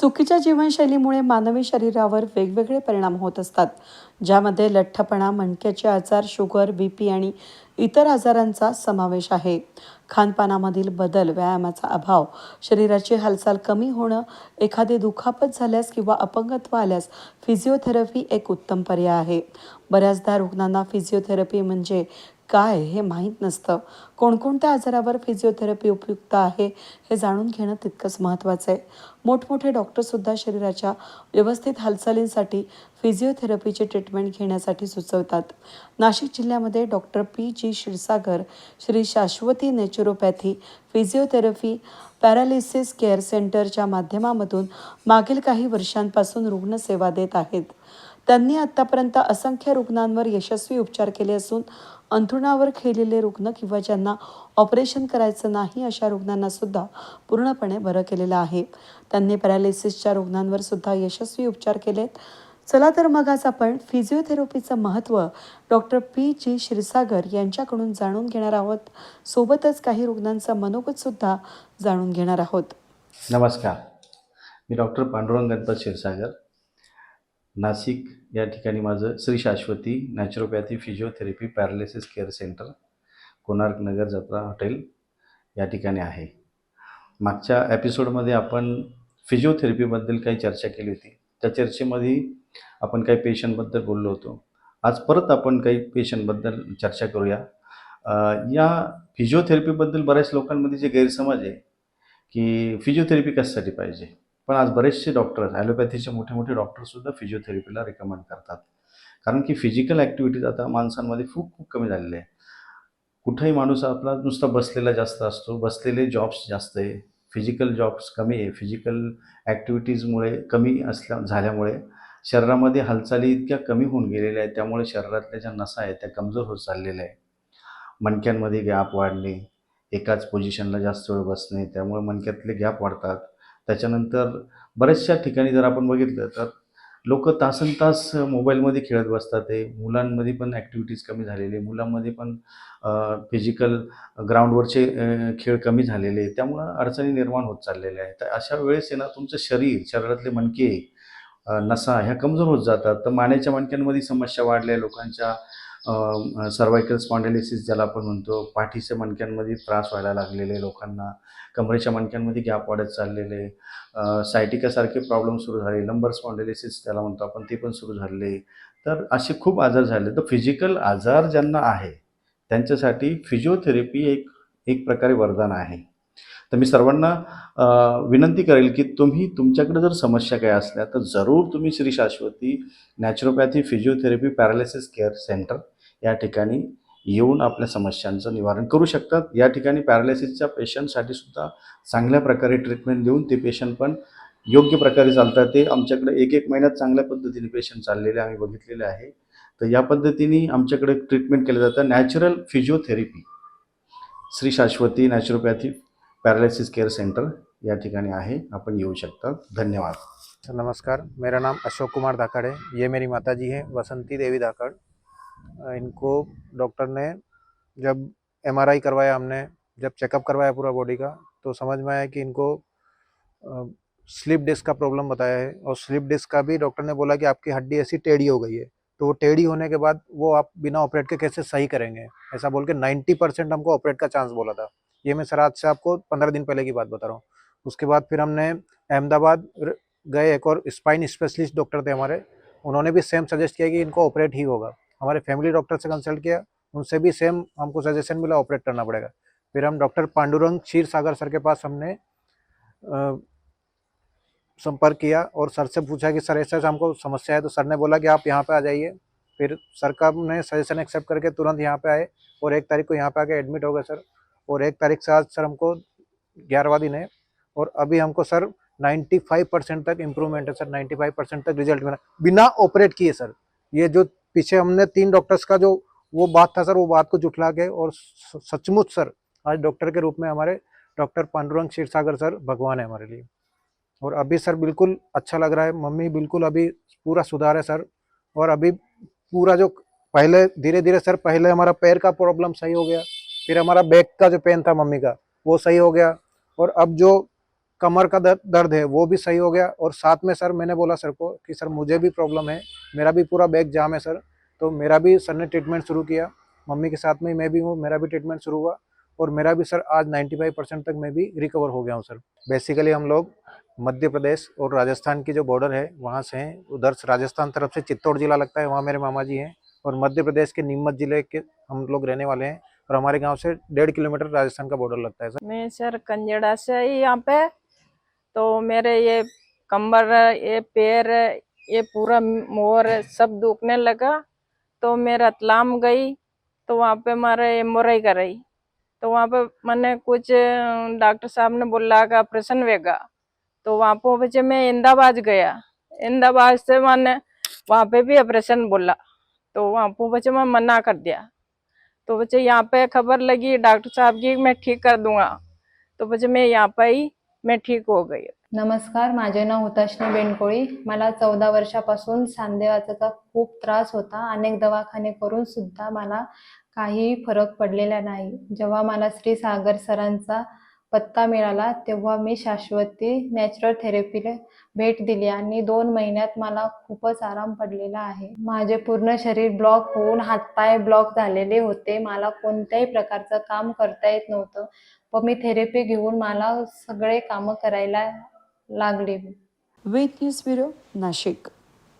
चुकीच्या जीवनशैलीमुळे मानवी शरीरावर वेगवेगळे परिणाम होत असतात ज्यामध्ये लठ्ठपणा मणक्याचे आजार शुगर बी पी आणि इतर आजारांचा समावेश आहे. खानपानामधील बदल व्यायामाचा अभाव शरीराची हालचाल कमी होणं एखादी दुखापत झाल्यास किंवा अपंगत्व आल्यास फिजिओथेरपी एक उत्तम पर्याय आहे. बऱ्याचदा रुग्णांना फिजिओथेरपी म्हणजे काय हे माहीत नसतं. कोणकोणत्या आजारावर फिजिओथेरपी उपयुक्त आहे हे जाणून घेणं तितकंच महत्त्वाचं आहे. मोठमोठे डॉक्टरसुद्धा शरीराच्या व्यवस्थित हालचालींसाठी फिजिओथेरपीची ट्रीटमेंट घेण्यासाठी सुचवतात. नाशिक जिल्ह्यामध्ये doctor P G Kshirsagar Shri Shashwati naturopathy physiotherapy paralysis care सेंटरच्या माध्यमामधून मागील काही वर्षांपासून रुग्णसेवा देत आहेत. त्यांनी आतापर्यंत असंख्य रुग्णांवर यशस्वी उपचार केले असून अंथरुणावर खेळलेले रुग्ण किंवा ज्यांना ऑपरेशन करायचं नाही अशा रुग्णांना सुद्धा पूर्णपणे बरं केलेलं आहे. त्यांनी पॅरालिसिसच्या रुग्णांवर सुद्धा यशस्वी उपचार केलेत. चला तर मग आज आपण फिजिओथेरपीचं महत्त्व डॉक्टर पी. जी. क्षीरसागर यांच्याकडून जाणून घेणार आहोत. सोबतच काही रुग्णांचा मनोगत सुद्धा जाणून घेणार आहोत. नमस्कार. मी डॉक्टर पांडुरंग गणपत क्षीरसागर. नाशिक या ठिकाणी माझं Shri Shashwati naturopathy physiotherapy paralysis care centre Konark Nagar Jatra hotel या ठिकाणी आहे. मागच्या एपिसोडमध्ये आपण फिजिओथेरपीबद्दल काही चर्चा केली होती. त्या चर्चेमध्ये आपण काही पेशंटबद्दल बोललो होतो. आज परत आपण काही पेशंटबद्दल चर्चा करूया. या फिजिओथेरपीबद्दल बऱ्याच लोकांमध्ये जे गैरसमज आहे की फिजिओथेरपी कशासाठी पाहिजे? पण आज बरेचसे डॉक्टर ॲलोपॅथीचे मोठे मोठे डॉक्टरसुद्धा फिजिओथेरपीला रेकमेंड करतात. कारण की फिजिकल ॲक्टिव्हिटीज आता माणसांमध्ये खूप खूप कमी झालेले आहे. कुठंही माणूस आपला नुसता बसलेला जास्त असतो बसलेले जॉब्स जास्त आहे. फिजिकल जॉब्स कमी आहे. फिजिकल ॲक्टिव्हिटीजमुळे कमी असल्या झाल्यामुळे शरीरामध्ये हालचाली इतक्या कमी होऊन गेलेल्या आहेत. त्यामुळे शरीरातल्या ज्या नसा आहेत त्या कमजोर होत चाललेल्या आहे मणक्यांमध्ये गॅप वाढणे एकाच पोझिशनला जास्त वेळ बसणे त्यामुळे मणक्यातले गॅप वाढतात. त्याच्यानंतर बऱ्याचशा ठिकाणी जर आपण बघितलं तर लोक तासन तास मोबाईलमध्ये खेळत बसतात आहे. मुलांमध्ये पण ॲक्टिव्हिटीज कमी झालेली आहे. मुलांमध्ये पण फिजिकल ग्राउंडवरचे खेळ कमी झालेले आहे. त्यामुळं अडचणी निर्माण होत चाललेल्या आहेत. तर अशा वेळेस आहे ना तुमचं शरीर शरीरातले मणके नसा ह्या कमजोर होत जातात. तर मानेच्या मणक्यांमध्ये समस्या वाढल्या लोकांच्या सर्वायकल स्पॉन्डेलिसिस ज्याला आपण म्हणतो पाठीच्या मणक्यांमध्ये त्रास व्हायला लागलेले लोकांना कमरेच्या मणक्यांमध्ये गॅप वाढत चाललेले सायटिकासारखे प्रॉब्लेम सुरू झाले लंबर स्पॉन्डेलिसिस त्याला म्हणतो आपण ते पण सुरू झाले. तर असे खूप आजार झाले. तर फिजिकल आजार ज्यांना आहे त्यांच्यासाठी फिजिओथेरपी एक एक प्रकारे वरदान आहे. तर मी सर्वांना विनंती करेल की तुम्ही तुमच्याकडे जर समस्या काय असल्या तर जरूर तुम्ही Shri Shashwati naturopathy physiotherapy paralysis care centre या ठिकाणी येऊन आपल्या समस्यांचं निवारण करू शकतात. या ठिकाणी पॅरालिसिसच्या पेशंटसाठी सुद्धा चांगल्या प्रकारे ट्रीटमेंट देऊन ते पेशंट पण योग्य प्रकारे चालतात. ते आमच्याकडे एक एक महिन्यात चांगल्या पद्धतीने पेशंट चाललेले आम्ही बघितलेले आहे. तर या पद्धतीने आमच्याकडे ट्रीटमेंट केलं जातं. Natural physiotherapy Shri Shashwati naturopathy paralysis care centre या ठिकाणी आहे. आपण येऊ शकता. धन्यवाद. नमस्कार. मेरा नाम अशोक कुमार धाकड़ है. ये मेरी माता जी हैं. बसंती देवी धाकड़. इनको डॉक्टर ने जब एमआरआई करवाया हमने, जब चेकअप करवाया पूरा बॉडी का तो समझ में आया कि इनको स्लिप डिस्क का प्रॉब्लम बताया है। और स्लिप डिस्क का भी डॉक्टर ने बोला कि आपकी हड्डी ऐसी टेढ़ी हो गई है। तो वो टेढ़ी होने के बाद वो आप बिना ऑपरेट के कैसे सही करेंगे? ऐसा बोल के नाइन्टी परसेंट हमको ऑपरेट का चांस बोला था। ये मैं सर आज से आपको पंद्रह दिन पहले की बात बता रहा हूँ। उसके बाद फिर हमने अहमदाबाद गए, एक और स्पाइन स्पेशलिस्ट डॉक्टर थे हमारे। उन्होंने भी सेम सजेस्ट किया कि इनको ऑपरेट ही होगा। हमारे फैमिली डॉक्टर से कंसल्ट किया, उनसे भी सेम हमको सजेशन मिला ऑपरेट करना पड़ेगा। फिर हम doctor Pandurang Kshirsagar sir के पास हमने संपर्क किया और सर से पूछा कि सर ऐसा हमको समस्या है तो सर ने बोला कि आप यहाँ पे आ जाइए। फिर सर का हमने सजेशन एक्सेप्ट करके तुरंत यहाँ पे आए और एक तारीख को यहाँ पे आके एडमिट हो गए सर और एक तारीख से आज सर हमको ग्यारहवा दिन है और अभी हमको सर 95 परसेंट तक इम्प्रूवमेंट है सर 95 परसेंट तक रिज़ल्ट मिला। बिना ऑपरेट किए सर ये जो पीछे हमने तीन डॉक्टर्स का जो वो बात था सर, वो बात को जुटला के और सचमुच सर, आज डॉक्टर के रूप में हमारे डॉक्टर पांडुरंग क्षीरसागर सर भगवान है हमारे लिए। और अभी सर बिल्कुल अच्छा लग रहा है, मम्मी बिल्कुल अभी पूरा सुधार है सर, और अभी पूरा जो पहले धीरे धीरे सर, पहले हमारा पैर का प्रॉब्लम सही हो गया, फिर हमारा बैक का जो पेन था मम्मी का, वो सही हो गया, और अब जो कमर का दर्द है, वो भी सही हो गया। और साथ में सर, मैंने बोला सर को कि सर, मुझे भी प्रॉब्लम है, मेरा भी पूरा बैक जाम है सर। तो मेरा भी सर ने ट्रीटमेंट शुरू किया। मम्मी के साथ में मैं भी हूँ, मेरा भी ट्रीटमेंट शुरू हुआ। और मेरा भी सर आज 95 परसेंट तक मैं भी रिकवर हो गया हूँ सर। बेसिकली हम लोग मध्य प्रदेश और राजस्थान की जो बॉर्डर है, वहाँ से हैं उधर राजस्थान तरफ़ से चित्तौड़ जिला लगता है, वहाँ मेरे मामा जी हैं। और मध्य प्रदेश के नीमच ज़िले के हम लोग रहने वाले हैं और हमारे गाँव से डेढ़ किलोमीटर राजस्थान का बॉर्डर लगता है सर। मैं सर, कंजड़ा से यहाँ पे तो मेरे ये कमर ये पैर, ये पूरा मोर सब दुखने लगा। तो मैं रतलाम गई तो वहाँ पे हमारे एमआरआई कराई। तो वहाँ पे मैंने कुछ डॉक्टर साहब ने बोला कि ऑपरेशन वेगा। तो वहाँ पे बच्चे मैं इंदाबाद गया। इंदाबाद से मैंने वहाँ पे भी ऑपरेशन बोला। तो वहाँ पे बच्चे मैं मना कर दिया। तो बच्चे यहाँ पे खबर लगी डॉक्टर साहब की मैं ठीक कर दूँगा। तो बच्चे मैं यहाँ पे आई। मैं ठीक हो गई नमस्कार माझे नाव हुताशनी बेनकोळी. मला चौदा वर्षापासून सांधेवाताचा खूप त्रास होता. अनेक दवाखाने करून सुद्धा मला काहीही फरक पडलेला नाही. जेव्हा मला श्री सागर सरांचा पत्ता मिळाला तेव्हा मी शाश्वती नॅचरल थेरपीला भेट दिली आणि दोन महिन्यात मला खूपच आराम पडलेला आहे. माझे पूर्ण शरीर ब्लॉक होऊन हातपाय ब्लॉक झालेले होते. मला कोणत्याही प्रकारचं काम करता येत नव्हतं. व मी थेरपी घेऊन मला सगळे कामं करायला लागले. वेद न्यूज ब्युरो नाशिक